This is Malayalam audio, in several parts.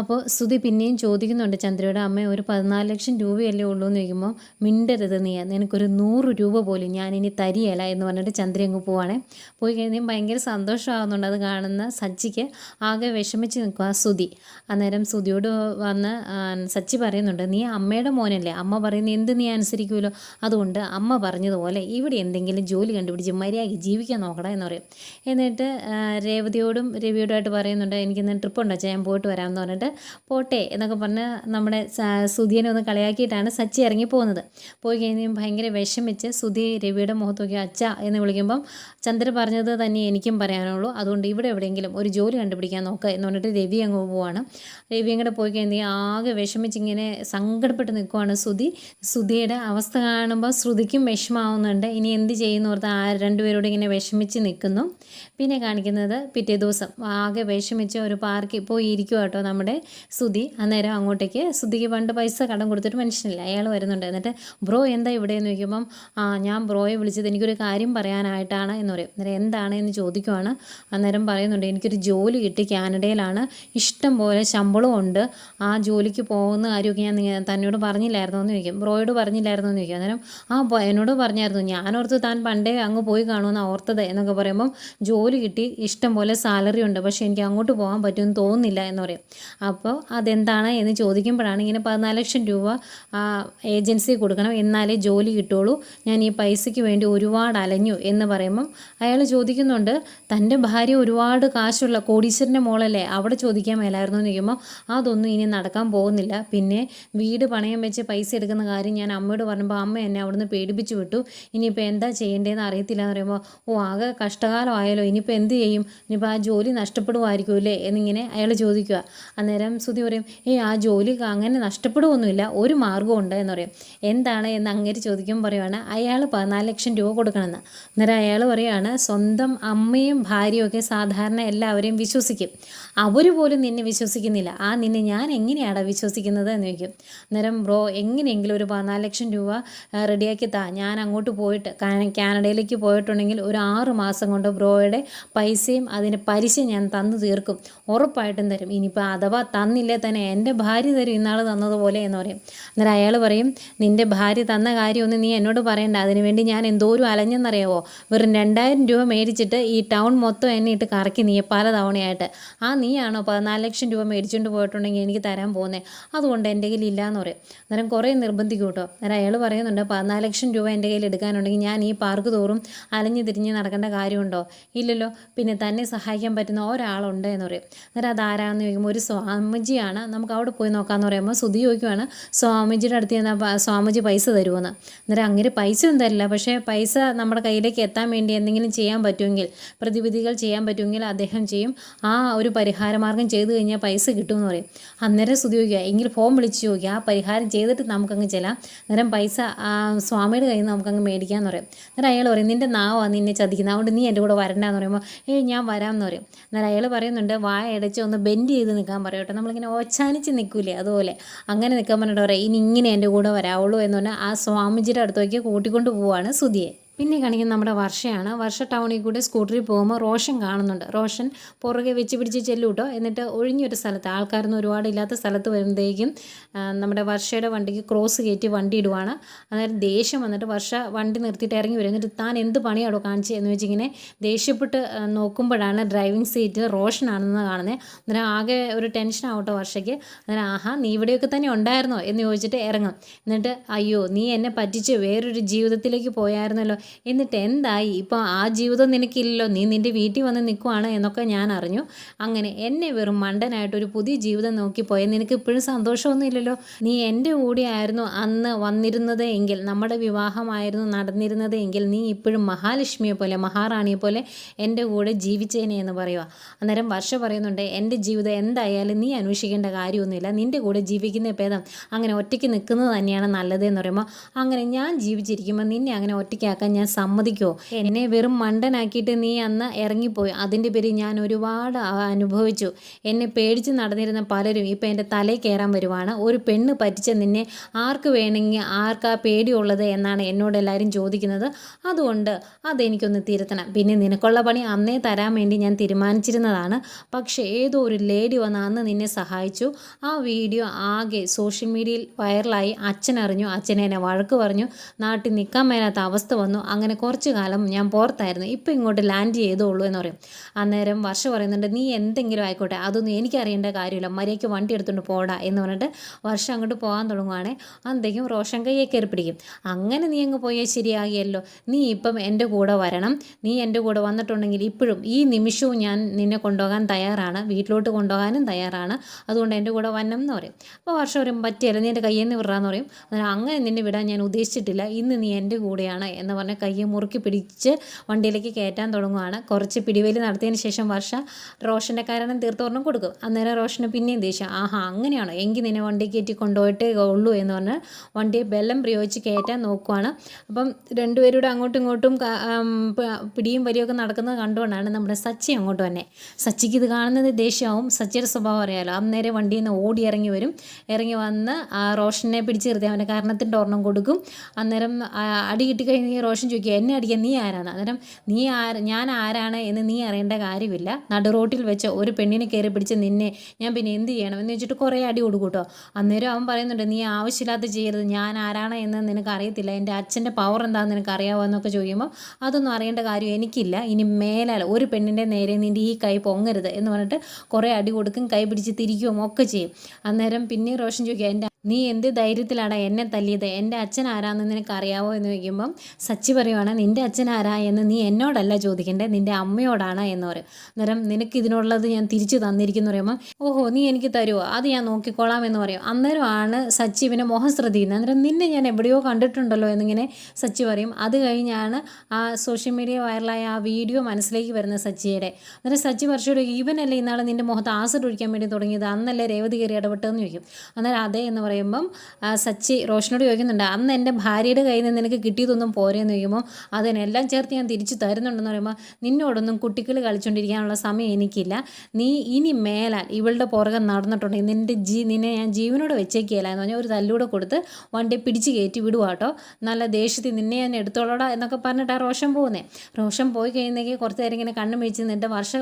അപ്പോൾ സുതി പിന്നെയും ചോദിക്കുന്നുണ്ട് ചന്ദ്രയുടെ അമ്മ ഒരു പതിനാല് ലക്ഷം രൂപയല്ലേ ഉള്ളൂ എന്ന് ചോദിക്കുമ്പോൾ മിണ്ടരുത് നീ നിനക്കൊരു നൂറ് രൂപ പോലും ഞാൻ ഇനി തരികയില്ല എന്ന് പറഞ്ഞിട്ട് ചന്ദ്ര അങ്ങ് പോവാണേ. പോയി കഴിഞ്ഞാൽ ഭയങ്കര സന്തോഷമാകുന്നുണ്ട് അത് കാണുന്ന സച്ചിക്ക്. ആകെ വിഷമിച്ച് നിൽക്കുക സുതി അന്നേരം സുതിയോട് വന്ന് സച്ചി പറയുന്നുണ്ട് നീ അമ്മയുടെ മോനല്ലേ? അമ്മ പറയുന്ന എന്ത് നീ അനുസരിക്കുമല്ലോ അതുകൊണ്ട് അമ്മ പറഞ്ഞതുപോലെ ഇവിടെ എന്തെങ്കിലും ജോലി കണ്ടുപിടിച്ച് മര്യാദയ്ക്ക് ജീവിക്കാൻ നോക്കടാ എന്ന് പറയും. എന്നിട്ട് രേവതിയോടും രവിയോടുമായിട്ട് പറയുന്നുണ്ട് എനിക്കിന്ന് ട്രിപ്പ് ഉണ്ടോ ഞാൻ പോയിട്ട് വരാമെന്ന് പറഞ്ഞിട്ട് പോട്ടെ എന്നൊക്കെ പറഞ്ഞ് നമ്മുടെ സുധീനെ ഒന്ന് കളിയാക്കിയിട്ടാണ് സച്ചി ഇറങ്ങി പോകുന്നത് പോയി കഴിഞ്ഞാൽ ഭയങ്കര വിഷമിച്ച് സുധി രവിയുടെ മുഖത്ത് നോക്കി അച്ഛ എന്ന് വിളിക്കുമ്പം ചന്ദ്ര പറഞ്ഞത് തന്നെ എനിക്കും പറയാനുള്ളൂ. അതുകൊണ്ട് ഇവിടെ എവിടെയെങ്കിലും ഒരു ജോലി കണ്ടുപിടിക്കാൻ നോക്കുക എന്ന് പറഞ്ഞിട്ട് രവി അങ്ങ് പോവാണ്. രവി അങ്ങോട്ട് പോയി കഴിഞ്ഞാൽ ആകെ വിഷമിച്ച് ഇങ്ങനെ സങ്കടപ്പെട്ട് നിൽക്കുവാണ് സുധി. സുധിയുടെ അവസ്ഥ കാണുമ്പോൾ ശ്രുതിക്കും വിഷമാവുന്നുണ്ട്. ഇനി എന്ത് ചെയ്യുന്നു ഓർത്ത് ആ രണ്ടുപേരോട് ഇങ്ങനെ വിഷമിച്ച് നിൽക്കുന്നു. പിന്നെ കാണിക്കുന്നത് പിറ്റേ ദിവസം ആകെ വിഷമിച്ച് ഒരു പാർക്കിൽ പോയി ഇരിക്കുക കേട്ടോ നമ്മുടെ സുധി അന്നേരം അങ്ങോട്ടേക്ക് സുധിക്ക് പണ്ട് പൈസ കടം കൊടുത്തിട്ട് മനുഷ്യനില്ല. അയാൾ വരുന്നുണ്ട്. എന്നിട്ട് ബ്രോ എന്താ ഇവിടെ? എന്ന് ചോദിക്കുമ്പം ഞാൻ ബ്രോയെ വിളിച്ചത് എനിക്കൊരു കാര്യം പറയാനായിട്ടാണ് എന്ന് പറയും. അന്നേരം എന്താണ്? എന്ന് ചോദിക്കുവാണ്. അന്നേരം പറയുന്നുണ്ട് എനിക്കൊരു ജോലി കിട്ടി കാനഡയിലാണ്. ഇഷ്ടം പോലെ ശമ്പളവും ഉണ്ട്. ആ ജോലിക്ക് പോകുന്ന കാര്യമൊക്കെ ഞാൻ തന്നോട് പറഞ്ഞില്ലായിരുന്നു? എന്ന് ചോദിക്കും. ബ്രോയോട് പറഞ്ഞില്ലായിരുന്നു? എന്ന് ചോദിക്കും. അന്നേരം ആ എന്നോട് പറഞ്ഞായിരുന്നു. ഞാൻ ഓർത്ത് താൻ പണ്ടേ അങ്ങ് പോയി കാണുമെന്ന് ഓർത്തത് എന്നൊക്കെ പറയുമ്പം ജോലി കിട്ടി. ഇഷ്ടം പോലെ സാലറി ഉണ്ട്. പക്ഷേ എനിക്ക് അങ്ങോട്ട് പോകാൻ പറ്റുമെന്ന് തോന്നുന്നില്ല എന്ന് പറയും. അപ്പോൾ അതെന്താണ് എന്ന് ചോദിക്കുമ്പോഴാണ് ഇങ്ങനെ പതിനാല് ലക്ഷം രൂപ ഏജൻസി കൊടുക്കണം എന്നാലേ ജോലി കിട്ടുള്ളൂ ഞാൻ ഈ പൈസയ്ക്ക് വേണ്ടി ഒരുപാട് അലഞ്ഞു എന്ന് പറയുമ്പം അയാൾ ചോദിക്കുന്നുണ്ട് തന്റെ ഭാര്യ ഒരുപാട് കാശുള്ള കോടീശ്വരന്റെ മോളല്ലേ? അവിടെ ചോദിക്കാൻ മേലായിരുന്നു എന്ന് ചോദിക്കുമ്പോൾ അതൊന്നും ഇനി നടക്കാൻ പോകുന്നില്ല പിന്നെ വീട് പണയം വെച്ച് പൈസ എടുക്കുന്ന കാര്യം ഞാൻ അമ്മയോട് പറഞ്ഞപ്പോൾ അമ്മ എന്നെ അവിടുന്ന് പേടിപ്പിച്ചു വിട്ടു ഇനിയിപ്പോൾ എന്താ ചെയ്യേണ്ടതെന്ന് അറിയത്തില്ല എന്ന് പറയുമ്പോൾ ഓ ആകെ കഷ്ടകാലമായാലോ ഇനിയിപ്പോൾ എന്ത് ചെയ്യും? ഇനിയിപ്പോൾ ആ ജോലി നഷ്ടപ്പെടുമായിരിക്കുമല്ലേ എന്നിങ്ങനെ അയാൾ ചോദിക്കുക. അന്നേരം സുധി പറയും ഏയ് ആ ജോലി അങ്ങനെ നഷ്ടപ്പെടുകയൊന്നുമില്ല ഒരു മാർഗമുണ്ട് എന്ന് പറയും. എന്താണ്? എന്ന് അങ്ങേര് ചോദിക്കുമ്പോൾ പറയുവാണ് അയാൾ പതിനാല് ലക്ഷം രൂപ കൊടുക്കണമെന്ന്. അന്നേരം അയാൾ പറയുകയാണ് സ്വന്തം അമ്മയും ഭാര്യയും ഒക്കെ സാധാരണ എല്ലാവരെയും വിശ്വസിക്കും. അവർ പോലും നിന്നെ വിശ്വസിക്കുന്നില്ല. ആ നിന്നെ ഞാൻ എങ്ങനെയാണ് വിശ്വസിക്കുന്നത് എന്ന് ചോദിക്കും. അന്നേരം ബ്രോ എങ്ങനെയെങ്കിലും ഒരു പതിനാല് ലക്ഷം രൂപ റെഡിയാക്കി താ. ഞാൻ അങ്ങോട്ട് പോയിട്ട് കാനഡയിലേക്ക് പോയിട്ടുണ്ടെങ്കിൽ ഒരു ആറ് മാസം കൊണ്ട് ബ്രോയുടെ പൈസയും അതിന് പലിശ ഞാൻ തന്നു തീർക്കും. ഉറപ്പായിട്ടും തരും. ഇനിയിപ്പോൾ അഥവാ തന്നില്ലേ തന്നെ എന്റെ ഭാര്യ തരും ഇന്നാൾ തന്നതുപോലെ എന്ന് പറയും. അന്നേരം അയാൾ പറയും നിന്റെ ഭാര്യ തന്ന കാര്യമൊന്നും നീ എന്നോട് പറയണ്ട. അതിനുവേണ്ടി ഞാൻ എന്തോരും അലഞ്ഞെന്നറിയാവോ? വെറും രണ്ടായിരം രൂപ മേടിച്ചിട്ട് ഈ ടൗൺ മൊത്തം എന്നെ ഇട്ട് കറക്കി നീ പല തവണയായിട്ട് ആ നീയാണോ പതിനാല് ലക്ഷം രൂപ മേടിച്ചുകൊണ്ട് പോയിട്ടുണ്ടെങ്കിൽ എനിക്ക് തരാൻ പോകുന്നത് അതുകൊണ്ട് എന്റെ കയ്യിൽ ഇല്ലയെന്ന് പറയും. അന്നേരം കുറേ നിർബന്ധിക്കും കേട്ടോ. അന്നേരം അയാൾ പറയുന്നുണ്ട് പതിനാല് ലക്ഷം രൂപ എന്റെ കയ്യിൽ എടുക്കാനുണ്ടെങ്കിൽ ഞാൻ ഈ പാർക്ക് തോറും അലഞ്ഞു തിരിഞ്ഞ് നടക്കേണ്ട കാര്യമുണ്ടോ? ഇല്ലല്ലോ. പിന്നെ തന്നെ സഹായിക്കാൻ പറ്റുന്ന ഒരാളുണ്ട് എന്ന് പറയും. അന്നേരം അതാരാന്ന് ചോദിക്കുമ്പോൾ ഒരു സ്വാമിജിയാണ്. നമുക്ക് അവിടെ പോയി നോക്കാമെന്ന് പറയുമ്പോൾ സുധി ചോദിക്കുവാണ് സ്വാമിജിയുടെ അടുത്ത് ചെന്നാൽ സ്വാമിജി പൈസ തരുമെന്ന് അന്നേരം അങ്ങനെ പൈസ ഒന്നും തരില്ല. പക്ഷേ പൈസ നമ്മുടെ കയ്യിലേക്ക് എത്താൻ വേണ്ടി എന്തെങ്കിലും ചെയ്യാൻ പറ്റുമെങ്കിൽ പ്രതിവിധികൾ ചെയ്യാൻ പറ്റുമെങ്കിൽ അദ്ദേഹം ചെയ്യും. ആ ഒരു പരിഹാരമാർഗം ചെയ്തു കഴിഞ്ഞാൽ പൈസ കിട്ടുമെന്ന് പറയും. അന്നേരം സ്തുതി ചോദിക്കുക എങ്കിൽ ഫോം വിളിച്ച് ചോദിക്കുക ആ പരിഹാരം ചെയ്തിട്ട് നമുക്കങ്ങ് ചെല്ലാം. അന്നേരം പൈസ സ്വാമിയുടെ കയ്യിൽ നിന്ന് നമുക്കങ്ങ് മേടിക്കാമെന്ന് പറയും. അന്നേരം അയാൾ പറയും നിന്റെ നാവാ നിന്നെ ചതിക്കുന്നത് അതുകൊണ്ട് നീ എന്റെ കൂടെ വരണ്ടെന്ന് പറയുമ്പോൾ ഏയ് ഞാൻ വരാമെന്ന് പറയും. അന്നേരം അയാൾ പറയുന്നുണ്ട് വായ അടച്ച് ഒന്ന് ബെൻഡ് ചെയ്ത് നിൽക്കാൻ പറയും കേട്ടോ. നമ്മളിങ്ങനെ ഓച്ചാനിച്ച് നിൽക്കൂലേ അതുപോലെ. അങ്ങനെ നിൽക്കാൻ പറഞ്ഞിട്ട് പറയാം ഇനി ഇങ്ങനെ എന്റെ കൂടെ വരാവുള്ളൂ എന്ന് പറഞ്ഞാൽ ആ സ്വാമിജിയുടെ അടുത്തേക്ക് കൂട്ടിക്കൊണ്ട് പോവാണ് സുധിയെ പിന്നെ കാണിക്കുന്ന നമ്മുടെ വർഷയാണ്. വർഷ ടൗണിൽ കൂടെ സ്കൂട്ടറിൽ പോകുമ്പോൾ റോഷൻ കാണുന്നുണ്ട്. റോഷൻ പുറകെ വെച്ച് പിടിച്ച് ചെല്ലു കേട്ടോ എന്നിട്ട് ഒഴിഞ്ഞൊരു സ്ഥലത്ത് ആൾക്കാരൊന്നും ഒരുപാട് ഇല്ലാത്ത സ്ഥലത്ത് വരുമ്പോഴത്തേക്കും നമ്മുടെ വർഷയുടെ വണ്ടിക്ക് ക്രോസ് കയറ്റി വണ്ടി ഇടുവാണ്. അന്നേരം ദേഷ്യം വന്നിട്ട് വർഷ വണ്ടി നിർത്തിയിട്ട് ഇറങ്ങി വരും. എന്നിട്ട് താൻ എന്ത് പണിയാണോ കാണിച്ചത് എന്ന് വെച്ചിങ്ങനെ ദേഷ്യപ്പെട്ട് നോക്കുമ്പോഴാണ് ഡ്രൈവിംഗ് സീറ്റിൽ റോഷനാണെന്ന് കാണുന്നത്. അന്നേരം ആകെ ഒരു ടെൻഷൻ ആവട്ടോ വർഷയ്ക്ക്. അന്നേരം ആഹാ നീ ഇവിടെയൊക്കെ തന്നെ ഉണ്ടായിരുന്നോ എന്ന് ചോദിച്ചിട്ട് ഇറങ്ങും. എന്നിട്ട് അയ്യോ നീ എന്നെ പറ്റിച്ച് വേറൊരു ജീവിതത്തിലേക്ക് പോയായിരുന്നല്ലോ. എന്നിട്ട് എന്തായി? ഇപ്പോൾ ആ ജീവിതം നിനക്കില്ലല്ലോ. നീ നിന്റെ വീട്ടിൽ വന്ന് നിൽക്കുവാണ് എന്നൊക്കെ ഞാൻ അറിഞ്ഞു. അങ്ങനെ എന്നെ വെറും മണ്ടനായിട്ട് ഒരു പുതിയ ജീവിതം നോക്കിപ്പോയാൽ നിനക്ക് ഇപ്പോഴും സന്തോഷമൊന്നും ഇല്ലല്ലോ നീ എന്റെ കൂടെ ആയിരുന്നു അന്ന് വന്നിരുന്നത് എങ്കിൽ നമ്മുടെ വിവാഹമായിരുന്നു നടന്നിരുന്നത് എങ്കിൽ നീ ഇപ്പോഴും മഹാലക്ഷ്മിയെ പോലെ മഹാറാണിയെ പോലെ എന്റെ കൂടെ ജീവിച്ചേനെ എന്ന് പറയുക. അന്നേരം വർഷ പറയുന്നുണ്ട് എന്റെ ജീവിതം എന്തായാലും നീ അന്വേഷിക്കേണ്ട കാര്യമൊന്നുമില്ല. നിന്റെ കൂടെ ജീവിക്കുന്ന ഭേദം അങ്ങനെ ഒറ്റയ്ക്ക് നിൽക്കുന്നത് തന്നെയാണ് നല്ലത് എന്ന് പറയുമ്പോൾ അങ്ങനെ ഞാൻ ജീവിച്ചിരിക്കുമ്പോൾ നിന്നെ അങ്ങനെ ഒറ്റയ്ക്കാക്കാൻ ഞാൻ സമ്മതിക്കുമോ എന്നെ വെറും മണ്ടനാക്കിയിട്ട് നീ അന്ന് ഇറങ്ങിപ്പോയി. അതിന്റെ പേരിൽ ഞാൻ ഒരുപാട് അനുഭവിച്ചു. എന്നെ പേടിച്ച് നടന്നിരുന്ന പലരും ഇപ്പം എന്റെ തലയിൽ കയറാൻ വരുവാണ്. ഒരു പെണ്ണ് പറ്റിച്ച നിന്നെ ആർക്ക് വേണമെങ്കിൽ ആർക്കാ പേടിയുള്ളത് എന്നാണ് എന്നോട് എല്ലാവരും ചോദിക്കുന്നത്. അതുകൊണ്ട് അതെനിക്കൊന്ന് തിരുത്തണം. പിന്നെ നിനക്കുള്ള പണി അന്നേ തരാൻ വേണ്ടി ഞാൻ തീരുമാനിച്ചിരുന്നതാണ്. പക്ഷേ ഏതോ ഒരു ലേഡി വന്ന് അന്ന് നിന്നെ സഹായിച്ചു. ആ വീഡിയോ ആകെ സോഷ്യൽ മീഡിയയിൽ വൈറലായി. അച്ഛൻ അറിഞ്ഞു അച്ഛൻ എന്നെ വഴക്ക് പറഞ്ഞു. നാട്ടിൽ നിൽക്കാൻ മേലാത്ത അവസ്ഥ വന്നു. അങ്ങനെ കുറച്ച് കാലം ഞാൻ പുറത്തായിരുന്നു ഇപ്പം ഇങ്ങോട്ട് ലാൻഡ് ചെയ്തോളൂ എന്ന് പറയും. അന്നേരം വർഷ പറയുന്നുണ്ട് നീ എന്തെങ്കിലും ആയിക്കോട്ടെ അതൊന്നും എനിക്കറിയേണ്ട കാര്യമില്ല. മര്യാദയ്ക്ക് വണ്ടി എടുത്തുകൊണ്ട് പോടാ എന്ന് പറഞ്ഞിട്ട് വർഷം അങ്ങോട്ട് പോകാൻ തുടങ്ങുവാണേ. അന്തേക്കും റോഷൻ കയ്യെ കയറി പിടിക്കും. അങ്ങനെ നീ അങ്ങ് പോയാൽ ശരിയാകിയല്ലോ. നീ ഇപ്പം എന്റെ കൂടെ വരണം. നീ എന്റെ കൂടെ വന്നിട്ടുണ്ടെങ്കിൽ ഇപ്പോഴും ഈ നിമിഷവും ഞാൻ നിന്നെ കൊണ്ടുപോകാൻ തയ്യാറാണ്. വീട്ടിലോട്ട് കൊണ്ടുപോകാനും തയ്യാറാണ്. അതുകൊണ്ട് എന്റെ കൂടെ വരണം എന്ന് പറയും. അപ്പോൾ വർഷം പറയും പറ്റിയല്ല നീ എന്റെ കയ്യിൽ നിന്ന് വിടാന്ന് പറയും. അങ്ങനെ നിന്നെ വിടാൻ ഞാൻ ഉദ്ദേശിച്ചിട്ടില്ല. ഇന്ന് നീ എന്റെ കൂടെയാണ് എന്ന് പറഞ്ഞ് കയ്യെ മുറുക്കി പിടിച്ച് വണ്ടിയിലേക്ക് കയറ്റാൻ തുടങ്ങുകയാണ് കുറച്ച് പിടിവേലി നടത്തിയതിന് ശേഷം വർഷ റോഷന്റെ കാരണം തീർത്തോർണം കൊടുക്കും. അന്നേരം റോഷന് പിന്നെയും ദേഷ്യം. ആഹാ അങ്ങനെയാണോ? എങ്കിൽ നിന്നെ വണ്ടി കയറ്റി കൊണ്ടുപോയിട്ടേ ഉള്ളൂ എന്ന് പറഞ്ഞ് വണ്ടിയെ ബലം പ്രയോഗിച്ച് കയറ്റാൻ നോക്കുവാണ്. അപ്പം രണ്ടുപേരുടെ അങ്ങോട്ടും ഇങ്ങോട്ടും പിടിയും വരിയൊക്കെ നടക്കുന്നത് കണ്ടുകൊണ്ടാണ് നമ്മുടെ സച്ചി അങ്ങോട്ട് തന്നെ സച്ചിക്ക് ഇത് കാണുന്നത് ദേഷ്യമാവും. സച്ചിയുടെ സ്വഭാവം അറിയാമല്ലോ അന്നേരം വണ്ടിയിൽ നിന്ന് ഓടി ഇറങ്ങി വരും. ഇറങ്ങി വന്ന് റോഷനെ പിടിച്ച് നിർത്തി. അവന്റെ കാരണത്തിന്റെ ഒരെണ്ണം കൊടുക്കും. അന്നേരം അടി കിട്ടിക്കഴിഞ്ഞ് റോഷൻ ചോദിക്കുക എന്നെ അടിക്കാൻ നീ ആരാണ്? അന്നേരം നീ ആര ഞാൻ ആരാണ് എന്ന് നീ അറിയേണ്ട കാര്യമില്ല. നടു റോട്ടിൽ വെച്ച് ഒരു പെണ്ണിനെ കയറി പിടിച്ച് നിന്നെ ഞാൻ പിന്നെ എന്ത് ചെയ്യണം? എന്ന് വെച്ചിട്ട് കുറേ അടി കൊടുക്കൂട്ടോ അന്നേരം അവൻ പറയുന്നുണ്ട് നീ ആവശ്യമില്ലാത്ത ചെയ്യരുത്. ഞാൻ ആരാണ് എന്ന് നിനക്ക് അറിയത്തില്ല. എന്റെ അച്ഛന്റെ പവർ എന്താണെന്ന് നിനക്ക് അറിയാവോ? എന്നൊക്കെ ചോദിക്കുമ്പോൾ അതൊന്നും അറിയേണ്ട കാര്യം എനിക്കില്ല. ഇനി മേലാൽ ഒരു പെണ്ണിന്റെ നേരെ നിന്റെ ഈ കൈ പൊങ്ങരുത് എന്ന് പറഞ്ഞിട്ട് കുറേ അടി കൊടുക്കും കൈ പിടിച്ച് തിരിക്കുകയും ഒക്കെ ചെയ്യും. അന്നേരം പിന്നെ റോഷൻ ചോദിക്കുക എന്റെ നീ എന്ത് ധൈര്യത്തിലാണ് എന്നെ തല്ലിയത്? എന്റെ അച്ഛൻ ആരാണെന്ന് നിനക്ക് അറിയാവോ? എന്ന് ചോദിക്കുമ്പം സച്ചി പറയുവാണ് നിന്റെ അച്ഛൻ ആരാ എന്ന് നീ എന്നോടല്ല ചോദിക്കേണ്ടത് നിന്റെ അമ്മയോടാണ് എന്ന് പറയും. അന്നേരം നിനക്ക് ഇതിനുള്ളത് ഞാൻ തിരിച്ചു തന്നിരിക്കുന്നു പറയുമ്പോൾ ഓഹോ നീ എനിക്ക് തരുമോ അത് ഞാൻ നോക്കിക്കോളാം എന്ന് പറയും. അന്നേരമാണ് സച്ചി ഇവനെ മുഖം ശ്രദ്ധിക്കുന്നത് അന്നേരം നിന്നെ ഞാൻ എവിടെയോ കണ്ടിട്ടുണ്ടല്ലോ എന്നിങ്ങനെ സച്ചി പറയും. അത് കഴിഞ്ഞാണ് ആ സോഷ്യൽ മീഡിയ വൈറലായ ആ വീഡിയോ മനസ്സിലേക്ക് വരുന്നത് സച്ചിയുടെ. അന്നേരം സച്ചി വർഷയോട് ഇവനല്ലേ ഇന്നാൾ നിന്റെ മുഖത്ത് ആസിഡ് ഒഴിക്കാൻ വേണ്ടി തുടങ്ങിയത്? അന്നല്ലേ രേവതി കയറി ഇടപെട്ടതെന്ന് ചോദിക്കും. അന്നേരം അതെ എന്ന് പറയുമ്പം സച്ചി റോഷനോട് ചോദിക്കുന്നുണ്ട് അന്ന് എന്റെ ഭാര്യയുടെ കയ്യിൽ നിന്ന് നിനക്ക് കിട്ടിയതൊന്നും പോരെന്ന് ചോദിക്കുമ്പോൾ അതിനെല്ലാം ചേർത്ത് ഞാൻ തിരിച്ചു തരുന്നുണ്ടെന്ന് പറയുമ്പോൾ നിന്നോടൊന്നും കുട്ടികൾ കളിച്ചുകൊണ്ടിരിക്കാനുള്ള സമയം എനിക്കില്ല. നീ ഇനി മേലാൽ ഇവളുടെ പുറകെ നടന്നിട്ടുണ്ടെങ്കിൽ നിന്റെ ജീ നിന്നെ ഞാൻ ജീവനോട് വെച്ചേക്കില്ല എന്ന് പറഞ്ഞാൽ ഒരു തല്ലൂടെ കൊടുത്ത് വണ്ടി പിടിച്ച് കയറ്റി വിടുവാട്ടോ നല്ല ദേഷ്യത്തിൽ നിന്നെ ഞാൻ എടുത്തോളടാ എന്നൊക്കെ പറഞ്ഞിട്ടാണ് റോഷൻ പോകുന്നേ. റോഷൻ പോയി കഴിയുന്നെങ്കിൽ കുറച്ച് നേരം ഇങ്ങനെ കണ്ണു മേടിച്ച് നിന്റെ വർഷ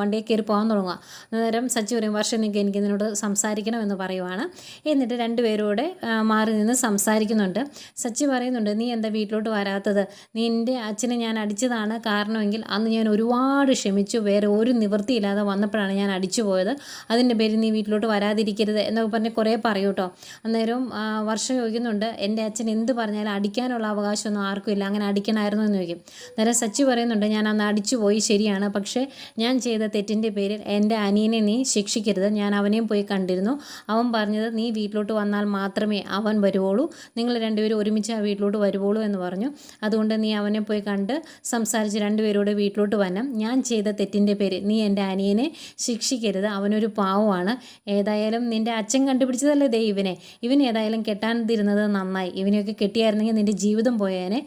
വണ്ടിയിൽ കയറി പോകാൻ തുടങ്ങുക അന്നേരം സച്ചി പറയും വർഷം നിങ്ങൾക്ക് എനിക്ക് ഇതിനോട് സംസാരിക്കണം എന്ന് പറയുവാണ്. എന്നിട്ട് രണ്ടുപേരോടെ മാറി നിന്ന് സംസാരിക്കുന്നുണ്ട്. സച്ചി പറയുന്നുണ്ട് നീ എന്താ വീട്ടിലോട്ട് വരാത്തത്? നിന്റെ അച്ഛനെ ഞാൻ അടിച്ചതാണ് കാരണമെങ്കിൽ അന്ന് ഞാൻ ഒരുപാട് ക്ഷമിച്ചു. വേറെ ഒരു നിവൃത്തിയില്ലാതെ വന്നപ്പോഴാണ് ഞാൻ അടിച്ചു പോയത്. അതിന്റെ പേരിൽ നീ വീട്ടിലോട്ട് വരാതിരിക്കരുത് എന്നൊക്കെ പറഞ്ഞ് കുറേ പറയൂ കേട്ടോ. അന്നേരം വർഷം ചോദിക്കുന്നുണ്ട് എന്റെ അച്ഛൻ എന്ത് പറഞ്ഞാലും അടിക്കാനുള്ള അവകാശമൊന്നും ആർക്കും ഇല്ല. അങ്ങനെ അടിക്കണമായിരുന്നു എന്ന് ചോദിക്കും. അന്നേരം സച്ചി പറയുന്നുണ്ട് ഞാൻ അന്ന് അടിച്ചു പോയി ശരിയാണ്. പക്ഷേ ഞാൻ ചെയ്ത തെറ്റിന്റെ പേരിൽ എന്റെ അനിയനെ നീ ശിക്ഷിക്കരുത്. ഞാൻ അവനെയും പോയി കണ്ടിരുന്നു. അവൻ പറഞ്ഞത് നീ വീട്ടിലോട്ട് വന്നാൽ മാത്രമേ അവൻ വരുവുള്ളൂ നിങ്ങൾ രണ്ടുപേരും ഒരുമിച്ച് ആ വീട്ടിലോട്ട് വരുവുള്ളൂ എന്ന് പറഞ്ഞു. അതുകൊണ്ട് നീ അവനെ പോയി കണ്ട് സംസാരിച്ച് രണ്ടുപേരോട് വീട്ടിലോട്ട് വരണം. ഞാൻ ചെയ്ത തെറ്റിന്റെ പേര് നീ എന്റെ അനിയനെ ശിക്ഷിക്കരുത്. അവനൊരു പാവമാണ്. ഏതായാലും നിന്റെ അച്ഛൻ കണ്ടുപിടിച്ചതല്ലേ ദേ ഇവനെ. ഇവൻ ഏതായാലും കെട്ടാതിരുന്നത് നന്നായി. ഇവനെയൊക്കെ കെട്ടിയായിരുന്നെങ്കിൽ നിന്റെ ജീവിതം പോയേനെ.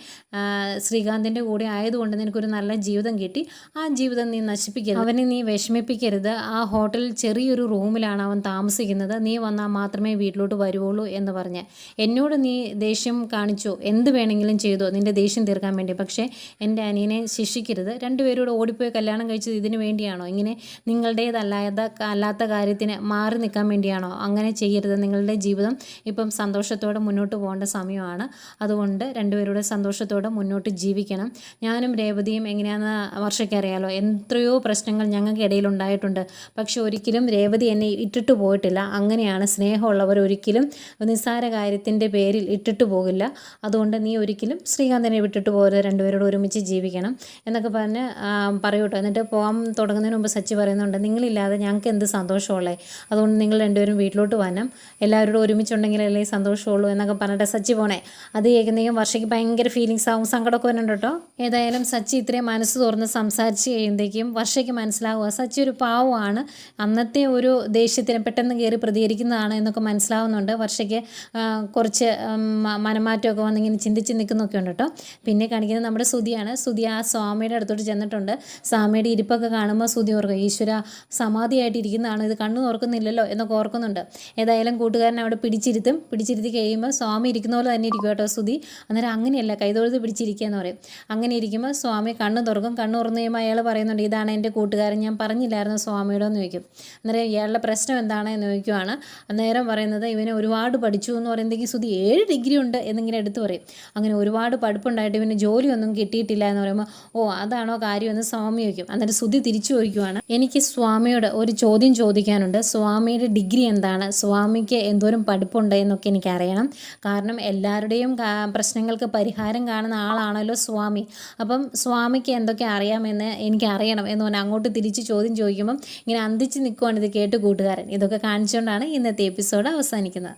ശ്രീകാന്തിന്റെ കൂടെ ആയതുകൊണ്ട് നിനക്കൊരു നല്ല ജീവിതം കിട്ടി. ആ ജീവിതം നീ നശിപ്പിക്കരുത്. അവനെ നീ വിഷമിപ്പിക്കരുത്. ആ ഹോട്ടലിൽ ചെറിയൊരു റൂമിലാണ് അവൻ താമസിക്കുന്നത്. നീ വന്നാൽ മാത്രമേ വീട്ടിലോട്ട് വരുവുള്ളൂ എന്ന് പറഞ്ഞ്. എന്നോട് നീ ദേഷ്യം കാണിച്ചോ? എന്ത് വേണമെങ്കിലും ചെയ്തോ? നിന്റെ ദേഷ്യം തീർക്കാൻ വേണ്ടി. പക്ഷേ എന്റെ അനിയനെ ശിക്ഷിക്കരുത്. രണ്ടുപേരോട് ഓടിപ്പോയി കല്യാണം കഴിച്ചത് ഇതിന് വേണ്ടിയാണോ? ഇങ്ങനെ നിങ്ങളുടേതല്ലാത്ത അല്ലാത്ത കാര്യത്തിന് മാറി നിൽക്കാൻ വേണ്ടിയാണോ? അങ്ങനെ ചെയ്യരുത്. നിങ്ങളുടെ ജീവിതം ഇപ്പം സന്തോഷത്തോടെ മുന്നോട്ട് പോകേണ്ട സമയമാണ്. അതുകൊണ്ട് രണ്ടുപേരുടെ സന്തോഷത്തോടെ മുന്നോട്ട് ജീവിക്കണം. ഞാനും രേവതിയും എങ്ങനെയാണെന്ന് വർഷയ്ക്കറിയാലോ. എത്രയോ പ്രശ്നങ്ങൾ ഞങ്ങൾക്ക് ഇടയിൽ ഉണ്ടായിട്ടുണ്ട് പക്ഷെ ഒരിക്കലും രേവതി എന്നെ ഇട്ടിട്ട് പോയിട്ടില്ല. അങ്ങനെയാണ് സ്നേഹമുള്ളവർ ഒരിക്കലും നിസ്സാര കാര്യത്തിന്റെ പേരിൽ ഇട്ടിട്ട് പോകില്ല. അതുകൊണ്ട് നീ ഒരിക്കലും ശ്രീകാന്തിനെ വിട്ടിട്ട് പോരെ രണ്ടുപേരോട് ഒരുമിച്ച് ജീവിക്കണം എന്നൊക്കെ പറഞ്ഞ് പറയൂട്ടോ. എന്നിട്ട് പോകാൻ തുടങ്ങുന്നതിന് മുമ്പ് സച്ചി പറയുന്നുണ്ട് നിങ്ങളില്ലാതെ ഞങ്ങൾക്ക് എന്ത് സന്തോഷമുള്ളേ? അതുകൊണ്ട് നിങ്ങൾ രണ്ടുപേരും വീട്ടിലോട്ട് വരണം. എല്ലാവരോടും ഒരുമിച്ചുണ്ടെങ്കിലല്ലേ സന്തോഷമുള്ളൂ എന്നൊക്കെ പറഞ്ഞിട്ട് സച്ചി പോണേ. അത് കേൾക്കുന്നതെങ്കിൽ വർഷയ്ക്ക് ഭയങ്കര ഫീലിങ്സ് ആവും. സങ്കടമൊക്കെ വരുന്നുണ്ട് കേട്ടോ. ഏതായാലും സച്ചി ഇത്രയും മനസ്സ് തുറന്ന് സംസാരിച്ച് കഴിയുമ്പോഴേക്കും വർഷയ്ക്ക് മനസ്സിലാവുക സച്ചി ഒരു പാവമാണ്. അന്നത്തെ ഒരു ദേഷ്യത്തിന് പെട്ടെന്ന് കയറി പ്രതികരിക്കുന്നതാണ് എന്നൊക്കെ മനസ്സിലാവുന്നുണ്ട്. വർഷയ്ക്ക് കുറച്ച് മനമാറ്റമൊക്കെ വന്നിങ്ങനെ ചിന്തിച്ച് നിൽക്കുന്നൊക്കെ ഉണ്ട് കേട്ടോ. പിന്നെ കാണിക്കുന്നത് നമ്മുടെ സുതിയാണ് സുതി ആ സ്വാമിയുടെ അടുത്തോട്ട് ചെന്നിട്ടുണ്ട്. സ്വാമിയുടെ ഇരിപ്പൊക്കെ കാണുമ്പോൾ സുതി ഓർക്കും ഈശ്വര സമാധിയായിട്ട് ഇരിക്കുന്നതാണ്. ഇത് കണ്ണു ഓർക്കുന്നില്ലല്ലോ എന്നൊക്കെ ഓർക്കുന്നുണ്ട്. ഏതായാലും കൂട്ടുകാരൻ അവിടെ പിടിച്ചിരുത്തും. പിടിച്ചിരുത്തി കഴിയുമ്പോൾ സ്വാമി ഇരിക്കുന്ന പോലെ തന്നെ ഇരിക്കും കേട്ടോ സുതി അന്നേരം അങ്ങനെയല്ല കൈതൊഴുത് പിടിച്ചിരിക്കുക എന്ന് പറയും. അങ്ങനെ ഇരിക്കുമ്പോൾ സ്വാമി കണ്ണു തുറക്കും. കണ്ണു തുറന്നു കഴിയുമ്പോൾ അയാൾ പറയുന്നുണ്ട് ഇതാണ് എന്റെ കൂട്ടുകാരൻ. ഞാൻ പറഞ്ഞില്ലായിരുന്നു സ്വാമിയുടെ എന്ന് ചോദിക്കും. അന്നേരം ഇയാളുടെ പ്രശ്നം എന്താണ് എന്ന് ചോദിക്കുവാണ്. അന്നേരം പറയുന്നത് ഇവനെ ഒരുപാട് പഠിച്ചു എന്ന് പറയുന്നതെങ്കിൽ സുതി ഏഴ് ഡിഗ്രി ഉണ്ട് എന്നിങ്ങനെ എടുത്തു പറയും. അങ്ങനെ ഒരുപാട് പഠിപ്പുണ്ടായിട്ട് ഇവന് ജോലിയൊന്നും കിട്ടിയിട്ടില്ല എന്ന് പറയുമ്പോൾ ഓ അതാണോ കാര്യമെന്ന് സ്വാമി ചോദിക്കും. എന്നിട്ട് സുതി തിരിച്ചു ചോദിക്കുവാണ്. എനിക്ക് സ്വാമിയോട് ഒരു ചോദ്യം ചോദിക്കാനുണ്ട്. സ്വാമിയുടെ ഡിഗ്രി എന്താണ്? സ്വാമിക്ക് എന്തോരം പഠിപ്പുണ്ട് എന്നൊക്കെ എനിക്ക് അറിയണം കാരണം എല്ലാവരുടെയും പ്രശ്നങ്ങൾക്ക് പരിഹാരം കാണുന്ന ആളാണല്ലോ സ്വാമി. അപ്പം സ്വാമിക്ക് എന്തൊക്കെ അറിയാമെന്ന് എനിക്ക് അറിയണം എന്ന് പറഞ്ഞാൽ അങ്ങോട്ട് തിരിച്ച് ചോദ്യം ചോദിക്കുമ്പം ഇങ്ങനെ അന്തിച്ച് നിൽക്കുവാണ് ഇത് കേട്ട് കൂട്ടുകാരൻ. ഇതൊക്കെ കാണിച്ചുകൊണ്ടാണ് ഇന്നത്തെ എപ്പിസോഡ് അവസാനിക്കുന്നത്.